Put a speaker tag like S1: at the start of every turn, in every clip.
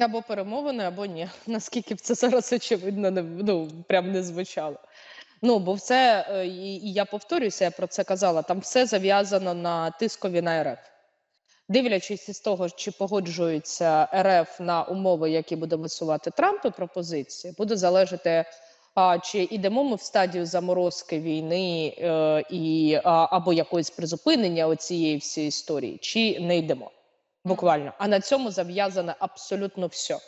S1: Або перемовини, або ні. Наскільки б це зараз очевидно не ну, прям не звучало. Ну, бо все, е, і, і я повторююся, я про це казала. Там все зав'язано на тискові на РФ. Дивлячись із того, чи погоджується РФ на умови, які буде висувати Трамп і пропозиції, буде залежати, а, чи йдемо ми в стадію заморозки війни е, і а, або якоїсь призупинення оцієї всієї історії, чи не йдемо буквально. А на цьому зав'язане абсолютно все.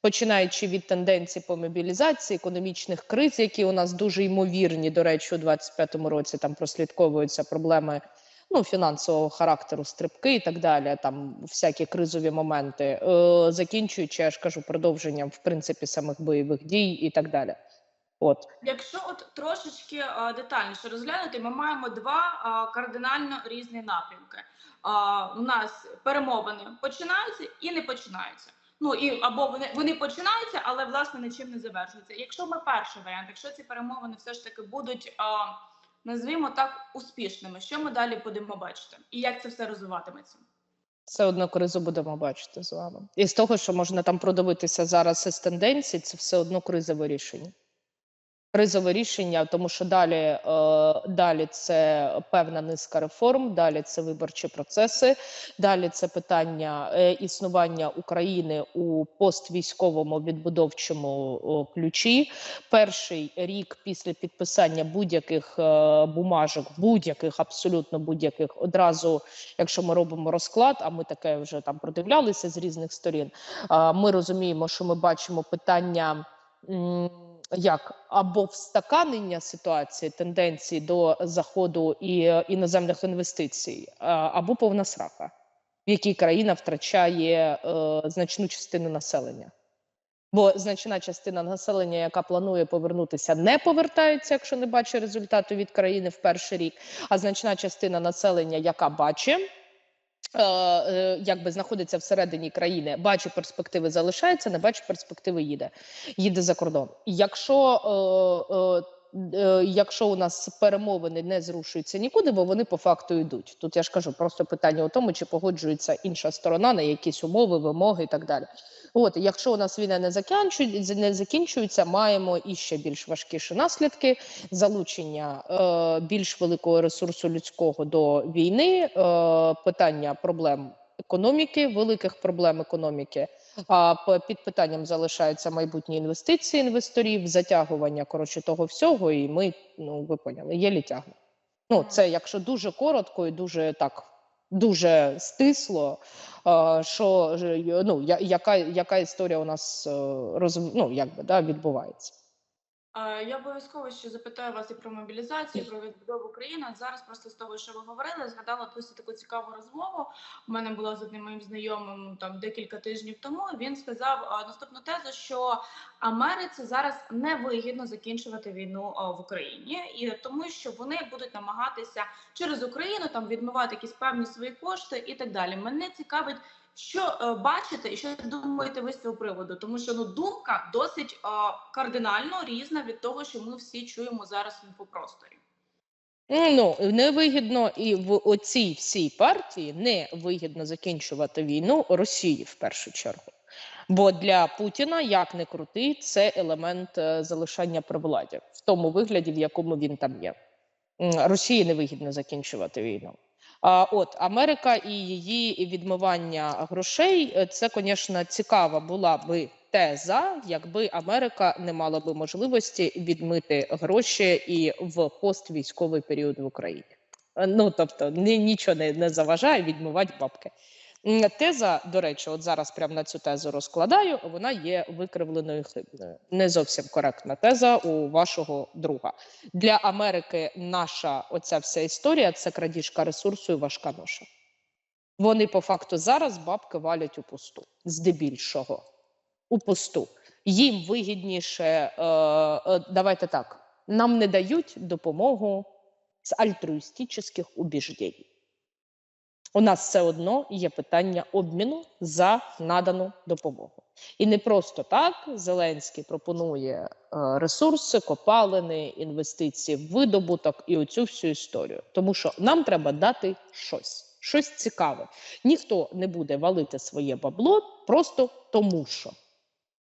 S1: Починаючи від тенденцій по мобілізації, економічних криз, які у нас дуже ймовірні, до речі, у 25-му році там прослідковуються проблеми ну, фінансового характеру, стрибки і так далі, там всякі кризові моменти, е, закінчуючи, я ж кажу, продовженням в принципі самих бойових дій і так далі. От
S2: Якщо от трошечки а, детальніше розглянути, ми маємо два а, кардинально різні напрямки. У нас перемовини починаються і не починаються. Ну і або вони вони починаються, але власне нічим не завершуються. Якщо ми перший варіант, якщо ці перемовини все ж таки будуть, а, назвімо так, успішними, що ми далі будемо бачити, і як це все розвиватиметься?
S1: все одно кризу будемо бачити з вами. І з того, що можна там продивитися зараз із тенденцій, це все одно кризове рішення. Кризове рішення, тому що далі, е, далі це певна низка реформ, далі це виборчі процеси, далі це питання е, існування України у поствійськовому відбудовчому ключі. Перший рік після підписання будь-яких е, бумажок, будь-яких абсолютно будь-яких, одразу, якщо ми робимо розклад, а ми таке вже там продивлялися з різних сторін. ми розуміємо, що ми бачимо питання. Як або встаканення ситуації тенденції до заходу і е, іноземних інвестицій, або повна срака, в якій країна втрачає е, значну частину населення. Бо значна частина населення, яка планує повернутися, не повертається, якщо не бачить результату від країни в перший рік. А значна частина населення, яка бачить, е, е, якби знаходиться всередині країни, бачить перспективи, залишається, не бачить перспективи, їде, їде за кордон. Якщо е, е, е, Якщо у нас перемовини не зрушуються нікуди, бо вони по факту йдуть. Тут я ж кажу, просто питання у тому, чи погоджується інша сторона на якісь умови, вимоги і так далі. От, якщо у нас війна не закінчується, не закінчується, маємо і ще більш важкіші наслідки залучення е, більш великого ресурсу людського до війни, е, питання проблем економіки, великих проблем економіки. А під питанням залишаються майбутні інвестиції інвесторів, затягування коротше того всього, і ми, ну ви поняли, єлі тягне. Ну, це якщо дуже коротко і дуже так. Дуже стисло, що ну, я- яка, яка історія у нас е, роз, ну, якби, да, відбувається.
S2: Е, Я обов'язково ще запитаю вас і про мобілізацію, і про відбудову країни. Зараз просто з того, що ви говорили, згадала досить таку цікаву розмову. У мене була з одним моїм знайомим там декілька тижнів тому. Він сказав а, наступну тезу, що Америці зараз не вигідно закінчувати війну а, в Україні, і тому, що вони будуть намагатися через Україну там відмивати якісь певні свої кошти і так далі. Мене цікавить. Що е, бачите і що думаєте ви з цього приводу? Тому що ну думка досить е, кардинально різна від того, що ми всі чуємо зараз в інфопросторі.
S1: Ну невигідно і в оцій всій партії не вигідно закінчувати війну Росії в першу чергу. Бо для Путіна, як не крути, це елемент е, залишання при владі в тому вигляді, в якому він там є. Росії не вигідно закінчувати війну. От Америка і її відмивання грошей е, це, звісно, цікава була би теза, якби Америка не мала би можливості відмити гроші і в поствійськовий період в Україні. Е, Ну тобто, ні, нічого не, не заважає відмивати бабки. Теза, до речі, от зараз прямо на цю тезу розкладаю. Вона є викривленою хибною. Не зовсім коректна теза у вашого друга. Для Америки наша оця вся історія це крадіжка ресурсу і важка ноша. Вони по факту зараз бабки валять у пусту, здебільшого. У пусту. Їм вигідніше, е, е, давайте так, нам не дають допомогу з альтруїстичних убіждень. У нас все одно є питання обміну за надану допомогу. І не просто так Зеленський пропонує е, ресурси, копалини, інвестиції в видобуток і оцю всю історію. Тому що нам треба дати щось. щось цікаве. Ніхто не буде валити своє бабло просто тому що.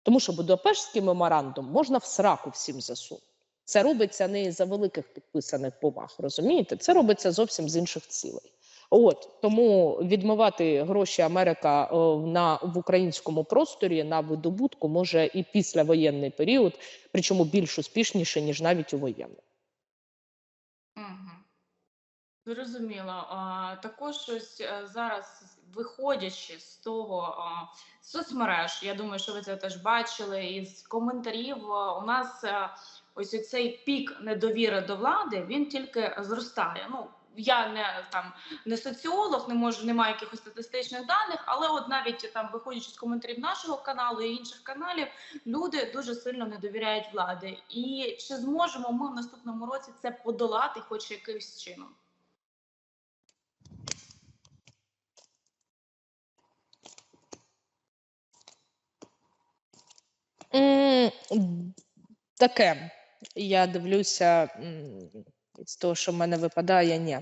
S1: Тому що Будапештський меморандум можна в сраку всім засунути. Це робиться не за великих підписаних бумаг, розумієте? Це робиться зовсім з інших цілей. От тому відмивати гроші Америка е, на в українському просторі на видобутку може і післявоєнний період, причому більш успішніше ніж навіть у воєнний.
S2: Угу. Зрозуміло. Також ось е, зараз, виходячи з того соцмереж, я думаю, що ви це теж бачили, із коментарів у нас а, ось цей пік недовіри до влади він тільки зростає. Ну я не там не соціолог, не можу, немає якихось статистичних даних, але от навіть там, виходячи з коментарів нашого каналу і інших каналів, люди дуже сильно не довіряють влади. І чи зможемо ми в наступному році це подолати, хоч якимось чином?
S1: Таке. Я дивлюся з того, що в мене випадає, ні.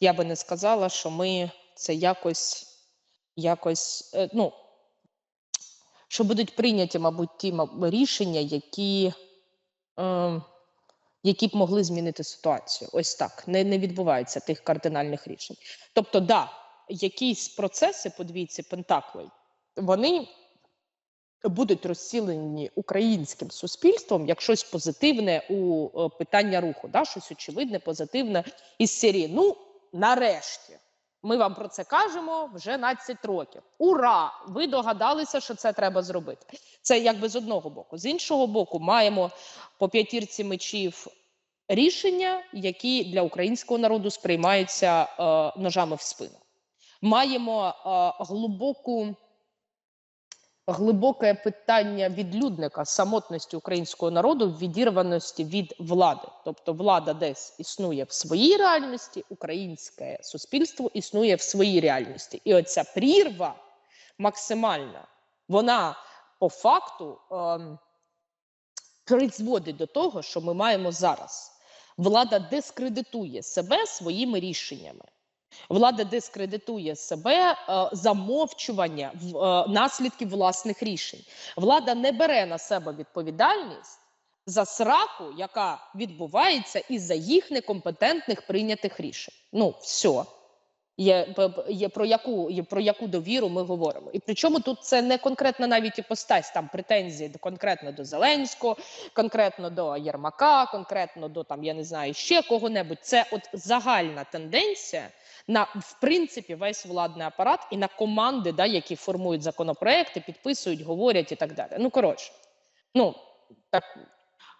S1: Я би не сказала, що ми це якось, якось, е, ну, що будуть прийняті, мабуть, ті рішення, які, е, які б могли змінити ситуацію. Ось так. Не, не відбувається тих кардинальних рішень. Тобто, да, якісь процеси по двійці Пентаклей, вони будуть розцілені українським суспільством як щось позитивне у е, питання руху, да? щось очевидне, позитивне із серії. Ну, нарешті, ми вам про це кажемо вже 12 років. Ура! Ви догадалися, що це треба зробити. Це якби з одного боку. З іншого боку, маємо по п'ятірці мечів рішення, які для українського народу сприймаються е, ножами в спину. Маємо е, глибоку глибоке питання відлюдника самотності українського народу в відірваності від влади. Тобто влада десь існує в своїй реальності, українське суспільство існує в своїй реальності. І оця прірва максимальна, вона по факту ем, призводить до того, що ми маємо зараз. Влада дискредитує себе своїми рішеннями. Влада дискредитує себе е, замовчування в, е, наслідків власних рішень. Влада не бере на себе відповідальність за сраку, яка відбувається із-за їх некомпетентних прийнятих рішень. Ну, все. Є, є про яку є про яку довіру ми говоримо, і причому тут це не конкретно навіть іпостась, там претензії конкретно до Зеленського, конкретно до Єрмака, конкретно до там я не знаю ще кого-небудь. Це от загальна тенденція на в принципі весь владний апарат і на команди, да, які формують законопроекти, підписують, говорять і так далі. Ну коротше, ну так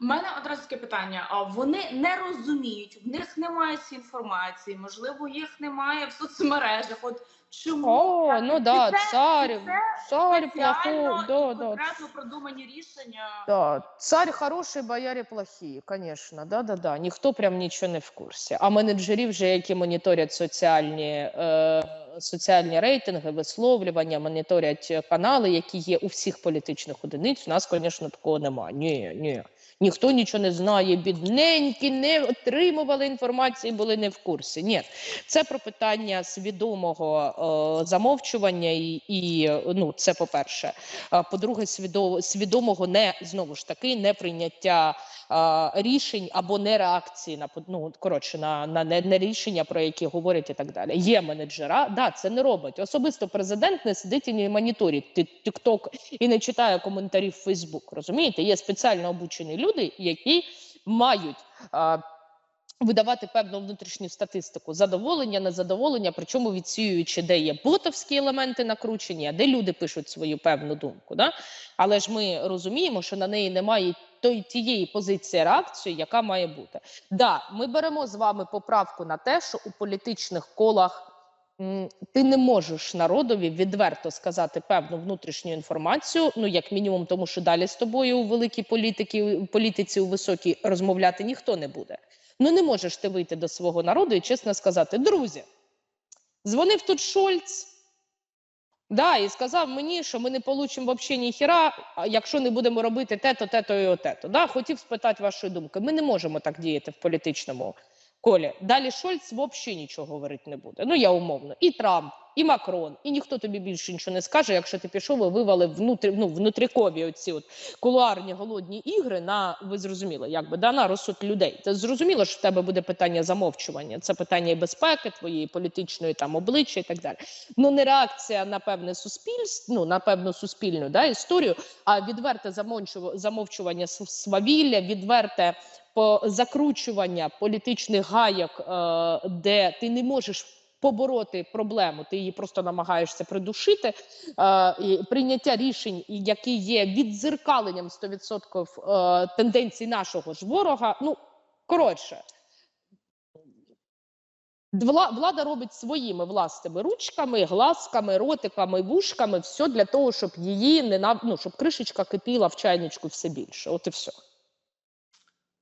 S2: У мене одразу таке питання: а вони не розуміють, в них немає цієї інформації, можливо, їх немає в соцмережах. От чому
S1: о, ну да,
S2: це-
S1: царь,
S2: це
S1: царь плохой, да, да,
S2: продумані рішення?
S1: Да, царь хороший, бояре плохі, конечно, да, да, да. Ніхто прям нічого не в курсі. А менеджерів, вже які моніторять соціальні, е, соціальні рейтинги, висловлювання, моніторять е, канали, які є у всіх політичних одиниць. У нас, звісно, такого немає. Ні, ні. Ніхто нічого не знає, бідненькі, не отримували інформації, були не в курсі. Ні, це про питання свідомого е, замовчування, і, і ну, це по-перше. А, По-друге, свідомо, свідомого не знову ж таки не прийняття рішень або не реакції на ну, коротше на, на не, не рішення, про які говорять і так далі. Є менеджера, да, це не робить. Особисто президент не сидить і не моніторить тікток і не читає коментарів в Фейсбук. Розумієте, є спеціально обучені люди, які мають. А, Видавати певну внутрішню статистику задоволення, незадоволення, причому відсіюючи, де є ботовські елементи накручені, а де люди пишуть свою певну думку. Да? Але ж ми розуміємо, що на неї немає той тієї позиції реакції, яка має бути. Да, ми беремо з вами поправку на те, що у політичних колах ти не можеш народові відверто сказати певну внутрішню інформацію. Ну як мінімум, тому що далі з тобою у великій політики, політиці у високій розмовляти ніхто не буде. Ну не можеш ти вийти до свого народу і чесно сказати: друзі, дзвонив тут Шольц. Да, і сказав мені, що ми не получимо взагалі ніхіра, якщо не будемо робити те-то, те-то і оте-то. Да, хотів спитати вашої думки. Ми не можемо так діяти в політичному колі. далі Шольц взагалі нічого говорити не буде. Ну я умовно, і Трамп, і Макрон, і ніхто тобі більше нічого не скаже, якщо ти пішов і вивалив внутрі, ну, внутрікові оці от кулуарні голодні ігри на ви зрозуміли, якби да, на розсуд людей. Це зрозуміло, що в тебе буде питання замовчування. Це питання і безпеки, твоєї політичної там обличчя і так далі. Ну не реакція на певне суспільство, ну на певну суспільну да, історію, а відверте замовчу- замовчування свавілля, відверте по закручування політичних гаяк, е, де ти не можеш побороти проблему, ти її просто намагаєшся придушити. Е, і прийняття рішень, які є віддзеркаленням 100% е, тенденцій нашого ж ворога. Ну коротше. Влада робить своїми власними ручками, глазками, ротиками, вушками, все для того, щоб її не ну, щоб кришечка кипіла в чайничку все більше. От і все.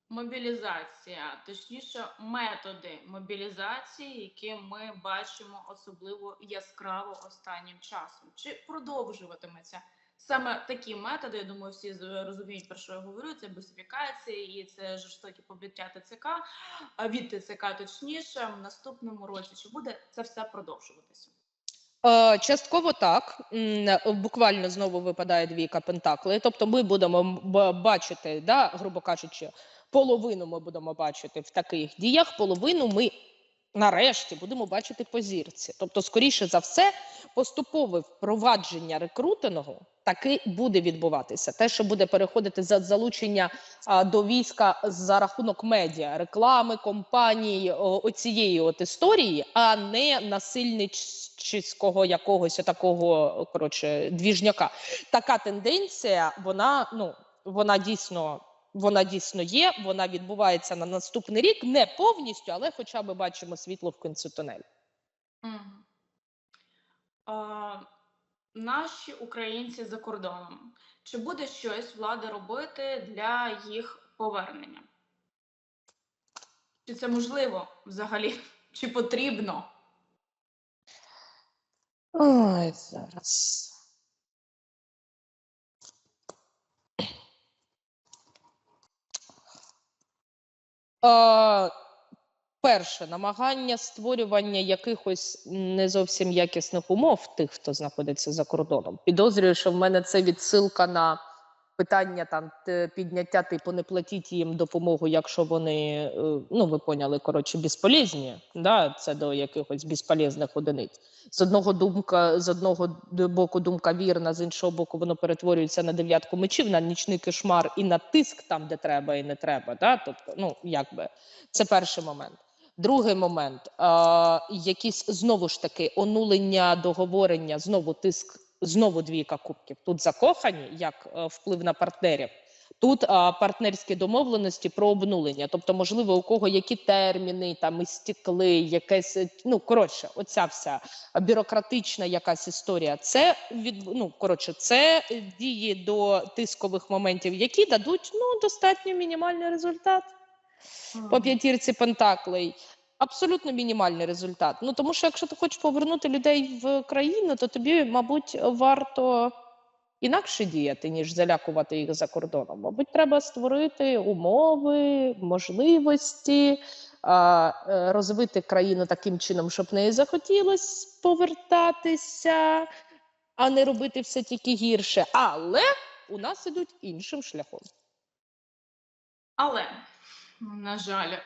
S2: Мобілізація, точніше, методи мобілізації, які ми бачимо особливо яскраво останнім часом. Чи продовжуватиметься саме такі методи? Я думаю, всі розуміють, про що я говорю. Це бусифікація і це жорстокі побиття ТЦК, від ТЦК точніше, в наступному році. Чи буде це все продовжуватися?
S1: Е, Частково так. Е, Буквально знову випадає двійка пентаклей. Тобто, ми будемо бачити, да, грубо кажучи, половину ми будемо бачити в таких діях, половину ми нарешті будемо бачити по зірці. Тобто, скоріше за все, поступове впровадження рекрутингу таки буде відбуватися. Те, що буде переходити за залучення а, до війська за рахунок медіа, реклами, компаній, оцієї от історії, а не насильницького якогось такого коротше двіжняка. Така тенденція, вона ну вона дійсно. Вона дійсно є, вона відбувається на наступний рік, не повністю, але хоча б бачимо світло в кінці тунелю.
S2: Мгм. А, наші українці за кордоном. Чи буде щось влада робити для їх повернення? Чи це можливо взагалі? Чи потрібно?
S1: Ой, зараз. Е, перше, намагання створювання якихось не зовсім якісних умов тих, хто знаходиться за кордоном. Підозрюю, що в мене це відсилка на питання там підняття, типу, не платіть їм допомогу, якщо вони, е, ну ви поняли, коротше, безполезні. Да? Це до якихось безполезних одиниць з одного думка, з одного боку думка вірна, з іншого боку, воно перетворюється на дев'ятку мечів, на нічний кошмар і на тиск там, де треба і не треба. Да? Тобто, ну якби це перший момент. Другий момент а, якісь знову ж таки онулення договорення, знову тиск, знову двійка кубків. Тут закохані як е, вплив на партнерів. Тут а, партнерські домовленості про обнулення, тобто, можливо, у кого які терміни там істікли, якесь е, ну коротше, оця вся бюрократична якась історія. Це від ну коротше, це е, дії до тискових моментів, які дадуть ну достатньо мінімальний результат по п'ятірці пентаклей. Абсолютно мінімальний результат. Ну тому що якщо ти хочеш повернути людей в країну, то тобі, мабуть, варто інакше діяти, ніж залякувати їх за кордоном. Мабуть, треба створити умови, можливості, е, розвити країну таким чином, щоб неї захотілося повертатися, а не робити все тільки гірше. Але у нас ідуть іншим шляхом.
S2: Але, на жаль,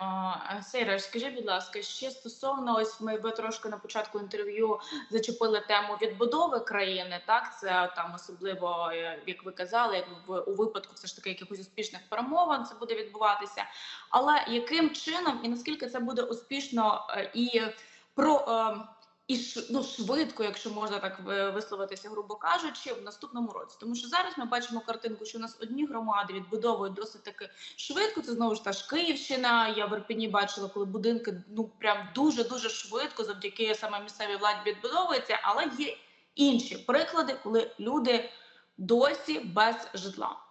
S2: Сейра, скажи, будь ласка, ще стосовно ось ми ви трошки на початку інтерв'ю зачепили тему відбудови країни. Так, це там особливо, е, як ви казали, як в у випадку все ж таки якихось успішних перемовин це буде відбуватися. Але яким чином і наскільки це буде успішно е, і про. І ну, швидко, якщо можна так висловитися, грубо кажучи, в наступному році, тому що зараз ми бачимо картинку, що у нас одні громади відбудовують досить таки швидко. Це знову ж та ж Київщина. Я в Ірпені бачила, коли будинки ну прям дуже дуже швидко, завдяки саме місцевій владі відбудовуються. Але є інші приклади, коли люди досі без житла.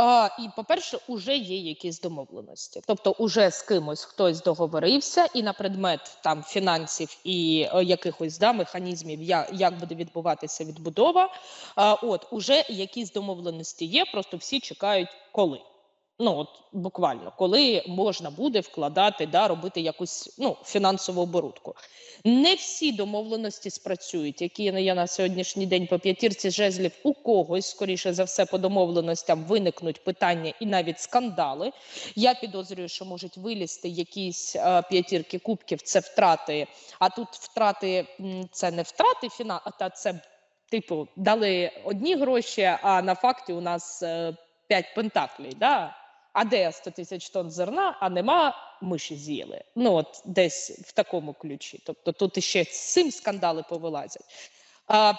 S1: А, і, по-перше, уже є якісь домовленості. Тобто, уже з кимось хтось договорився, і на предмет там фінансів і е, якихось да, механізмів, я, як буде відбуватися відбудова. А, от уже якісь домовленості є, просто всі чекають коли. Ну от буквально, коли можна буде вкладати, да, робити якусь ну, фінансову оборудку. Не всі домовленості спрацюють, які є на сьогоднішній день по п'ятірці жезлів. У когось, скоріше за все, по домовленостям виникнуть питання і навіть скандали. Я підозрюю, що можуть вилізти якісь е, п'ятірки кубків. Це втрати. А тут втрати це не втрати фіна, а це типу дали одні гроші, а на факті у нас е, п'ять пентаклей. Да? А де 100 тисяч тонн зерна, а нема миші з'їли. Ну от десь в такому ключі. Тобто тут іще з цим скандали повилазять. А,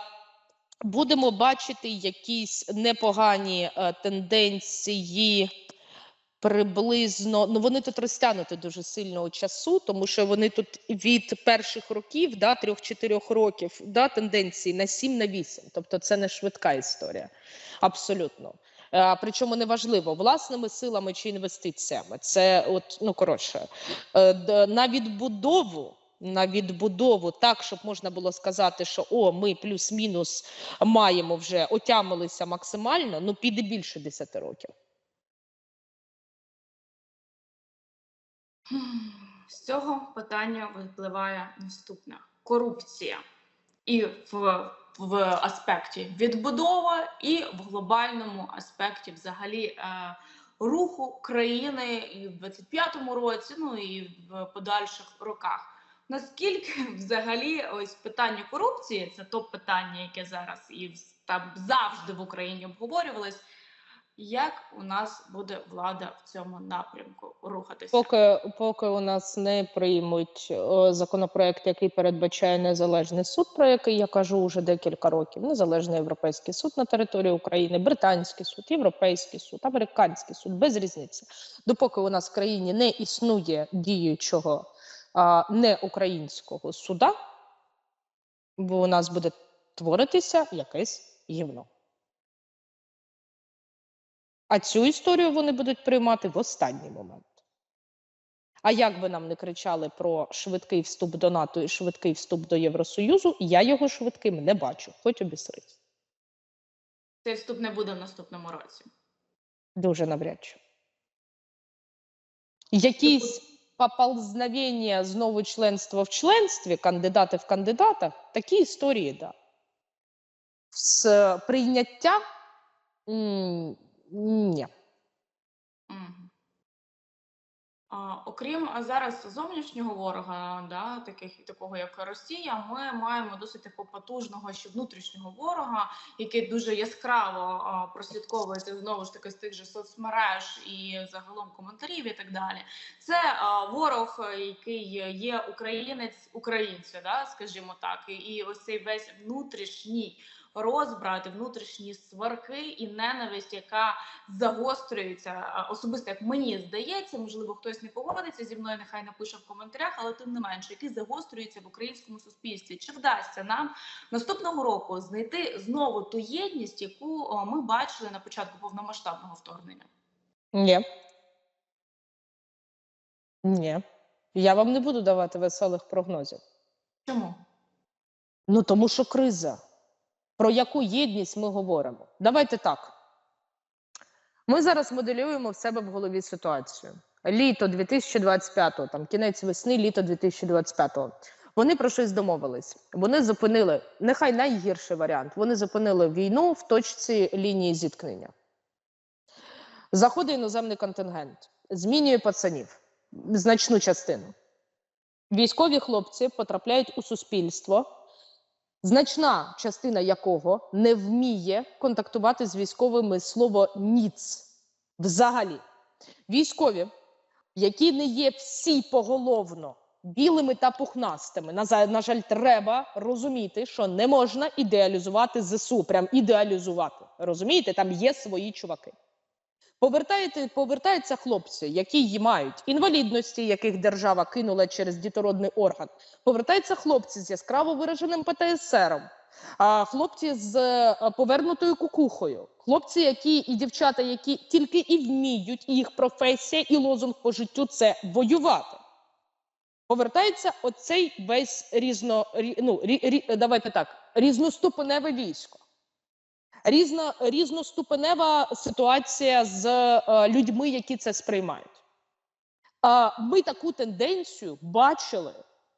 S1: будемо бачити якісь непогані е, тенденції. Приблизно, ну вони тут розтягнуті дуже сильно у часу, тому що вони тут від перших років, да, трьох-чотирьох років, да, тенденції на 7 на 8. Тобто це не швидка історія. Абсолютно. Е, причому неважливо, власними силами чи інвестиціями. Це от, ну коротше, е, на відбудову. На відбудову так, щоб можна було сказати, що о, ми плюс-мінус маємо вже отямилися максимально. Ну піде більше 10 років.
S2: З цього питання випливає наступне: корупція і в, в аспекті відбудова, і в глобальному аспекті взагалі е, руху країни і в 25-му році, ну і в подальших роках. Наскільки взагалі ось питання корупції це то питання, яке зараз і там завжди в Україні обговорювалось. Як у нас буде влада в цьому напрямку рухатися?
S1: Поки, поки у нас не приймуть е, законопроект, який передбачає незалежний суд, про який я кажу вже декілька років. Незалежний європейський суд на території України, британський суд, європейський суд, американський суд, без різниці. Допоки у нас в країні не існує діючого а, не українського суда, бо у нас буде творитися якесь гівно. А цю історію вони будуть приймати в останній момент. А як би нам не кричали про швидкий вступ до НАТО і швидкий вступ до Євросоюзу, я його швидким не бачу, хоч обісрись.
S2: Цей вступ не буде в наступному році.
S1: Дуже навряд чи. Якісь поползновення знову членства в членстві, кандидати в кандидатах, такі історії, да. З прийняття ні.
S2: А, окрім зараз зовнішнього ворога, да, таких такого як Росія, ми маємо досить такого потужного ще внутрішнього ворога, який дуже яскраво а, прослідковується знову ж таки з тих же соцмереж і загалом коментарів і так далі. Це а, ворог, який є українець українця, да, скажімо так, і, і ось цей весь внутрішній розбрат, і внутрішні сварки і ненависть, яка загострюється особисто, як мені здається, можливо, хтось не погодиться зі мною, нехай напише в коментарях, але тим не менше, який загострюється в українському суспільстві. Чи вдасться нам наступного року знайти знову ту єдність, яку ми бачили на початку повномасштабного вторгнення?
S1: Ні. Ні. Я вам не буду давати веселих прогнозів.
S2: Чому?
S1: Ну тому що криза. Про яку єдність ми говоримо? Давайте так. Ми зараз моделюємо в себе в голові ситуацію. Літо 2025-го, там кінець весни, літо 2025-го. Вони про щось домовились. Вони зупинили нехай найгірший варіант. Вони зупинили війну в точці лінії зіткнення. Заходить іноземний контингент, змінює пацанів значну частину. Військові хлопці потрапляють у суспільство, значна частина якого не вміє контактувати з військовими слово ніц взагалі. Військові, які не є всі поголовно білими та пухнастими. На, на жаль, треба розуміти, що не можна ідеалізувати ЗСУ, прям ідеалізувати. Розумієте, там є свої чуваки. Повертаються хлопці, які й мають інвалідності, яких держава кинула через дітородний орган. Повертаються хлопці з яскраво вираженим ПТСРом, хлопці з е, повернутою кукухою, хлопці, які і дівчата, які тільки і вміють, і їх професія, і лозунг по життю це воювати. Повертається оцей весь різно, рі- ну, рі, рі, давайте так, різноступеневе військо. Різна різноступенева ситуація з е, людьми, які це сприймають. Е, ми таку тенденцію бачили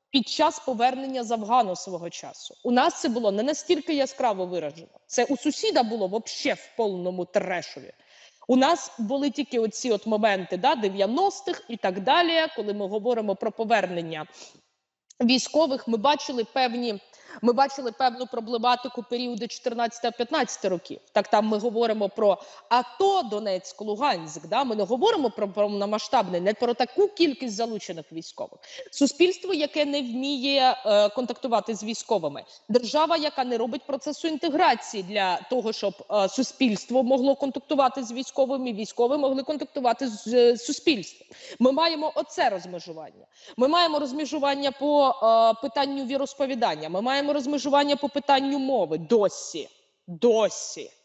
S1: під час повернення з Афгану свого часу. У нас це було не настільки яскраво виражено. Це у сусіда було взагалі в повному трешові. У нас були тільки оці от моменти да, 90-х і так далі. Коли ми говоримо про повернення військових, ми бачили певні. Ми бачили певну проблематику періоду 14-15 років. Так там ми говоримо про АТО, Донецьк, Луганськ. Да? Ми не говоримо про повномасштабне, не про таку кількість залучених військових. Суспільство, яке не вміє е, контактувати з військовими, держава, яка не робить процесу інтеграції для того, щоб е, суспільство могло контактувати з військовими, військові могли контактувати з е, суспільством. Ми маємо оце розмежування. Ми маємо розмежування по е, питанню віросповідання. Ми маємо розмежування по питанню мови досі. Досі.